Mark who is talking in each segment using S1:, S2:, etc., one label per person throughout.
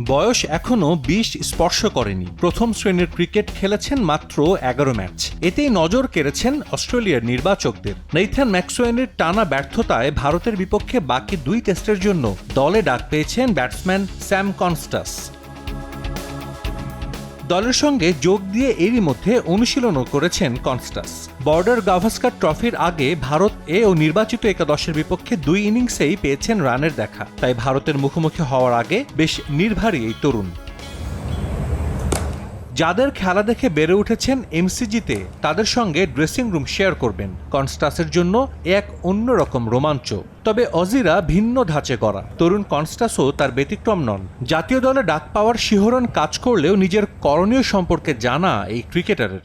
S1: বয়স এখনও বিশ স্পর্শ করেনি। প্রথম শ্রেণির ক্রিকেট খেলেছেন মাত্র এগারো ম্যাচ। এতেই নজর কেড়েছেন অস্ট্রেলিয়ার নির্বাচকদের। নেইথান ম্যাক্সওয়েনের টানা ব্যর্থতায় ভারতের বিপক্ষে বাকি দুই টেস্টের জন্য দলে ডাক পেয়েছেন ব্যাটসম্যান স্যাম কনস্টাস। দলের সঙ্গে যোগ দিয়ে এরই মধ্যে অনুশীলনও করেছেন কনস্টাস। বর্ডার গাভাস্কার ট্রফির আগে ভারত এ ও নির্বাচিত একাদশের বিপক্ষে দুই ইনিংসেই পেয়েছেন রানের দেখা। তাই ভারতের মুখোমুখি হওয়ার আগে বেশ নির্ভারী এই তরুণ। যাদের খেলা দেখে বেড়ে উঠেছেন এমসিজিতে তাদের সঙ্গে ড্রেসিং রুম শেয়ার করবেন। কনস্টাসের জন্য এক অন্যরকম রোমাঞ্চ। তবে অজিরা ভিন্ন ধাঁচে করা তরুণ কনস্টাসও তার ব্যতিক্রম নন। জাতীয় দলে ডাক পাওয়ার শিহরণ কাজ করলেও নিজের করণীয় সম্পর্কে জানা এই ক্রিকেটারের।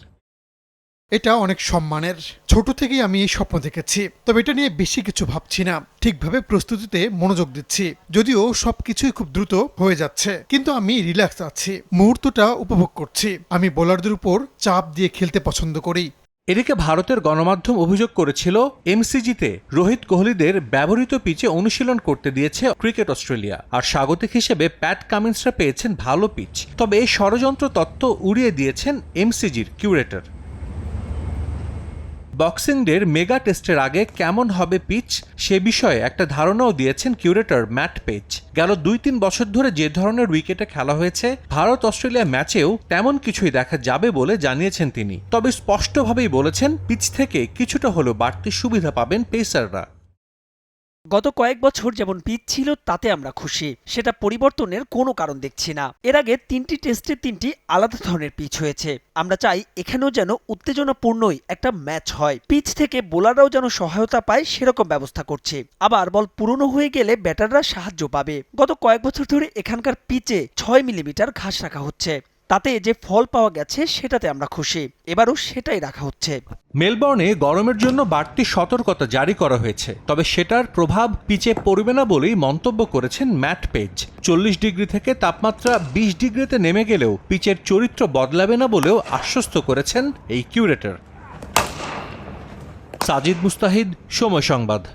S2: এটা অনেক সম্মানের ছোট থেকেই আমি এই স্বপ্ন দেখেছি। তবে এটা নিয়ে বেশি কিছু ভাবছি না। ঠিকভাবে প্রস্তুতিতে মনোযোগ দিচ্ছি। যদিও সবকিছুই খুব দ্রুত হয়ে যাচ্ছে। কিন্তু আমি রিল্যাক্স আছি। মুহূর্তটা উপভোগ করছি। আমি বোলারদের উপর চাপ দিয়ে খেলতে পছন্দ করি।
S1: এদিকে ভারতের গণমাধ্যম অভিযোগ করেছিল, এমসিজিতে রোহিত কোহলিদের ব্যবহৃত পিচে অনুশীলন করতে দিয়েছে ক্রিকেট অস্ট্রেলিয়া। আর স্বাগতিক হিসেবে প্যাট কামিন্সরা পেয়েছেন ভালো পিচ। তবে এই ষড়যন্ত্র তত্ত্ব উড়িয়ে দিয়েছেন এমসিজির কিউরেটর। বক্সিং ডের মেগা টেস্টের আগে কেমন হবে পিচ সে বিষয়ে একটা ধারণাও দিয়েছেন কিউরেটর ম্যাট পেজ। গেল দুই তিন বছর ধরে যে ধরনের উইকেটে খেলা হয়েছে ভারত অস্ট্রেলিয়া ম্যাচেও তেমন কিছুই দেখা যাবে বলে জানিয়েছেন তিনি। তবে স্পষ্টভাবেই বলেছেন, পিচ থেকে কিছুটা হলেও বাড়তি সুবিধা পাবেন পেসাররা।
S3: গত কয়েক বছর যেমন পিচ ছিল, তাতে আমরা খুশি। সেটা পরিবর্তনের কোনো কারণ দেখছি না। এর আগে তিনটি টেস্টে তিনটি আলাদা ধরনের পিচ হয়েছে। আমরা চাই এখানেও যেন উত্তেজনাপূর্ণই একটা ম্যাচ হয়। পিচ থেকে বোলাররাও যেন সহায়তা পায়, সেরকম ব্যবস্থা করছে। আবার বল পুরনো হয়ে গেলে ব্যাটাররা সাহায্য পাবে। গত কয়েক বছর ধরে এখানকার পিচে ছয় মিলিমিটার ঘাস রাখা হচ্ছে। তাতে যে ফল পাওয়া গেছে সেটাতে আমরা খুশি। এবারও সেটাই রাখা হচ্ছে।
S1: মেলবর্নে গরমের জন্য বাড়তি সতর্কতা জারি করা হয়েছে। তবে সেটার প্রভাব পিচে পড়বে না বলেই মন্তব্য করেছেন ম্যাট পেজ। চল্লিশ ডিগ্রি থেকে তাপমাত্রা বিশ ডিগ্রিতে নেমে গেলেও পিচের চরিত্র বদলাবে না বলেও আশ্বস্ত করেছেন এই কিউরেটর। সাজিদ মুস্তাহিদ, সময় সংবাদ।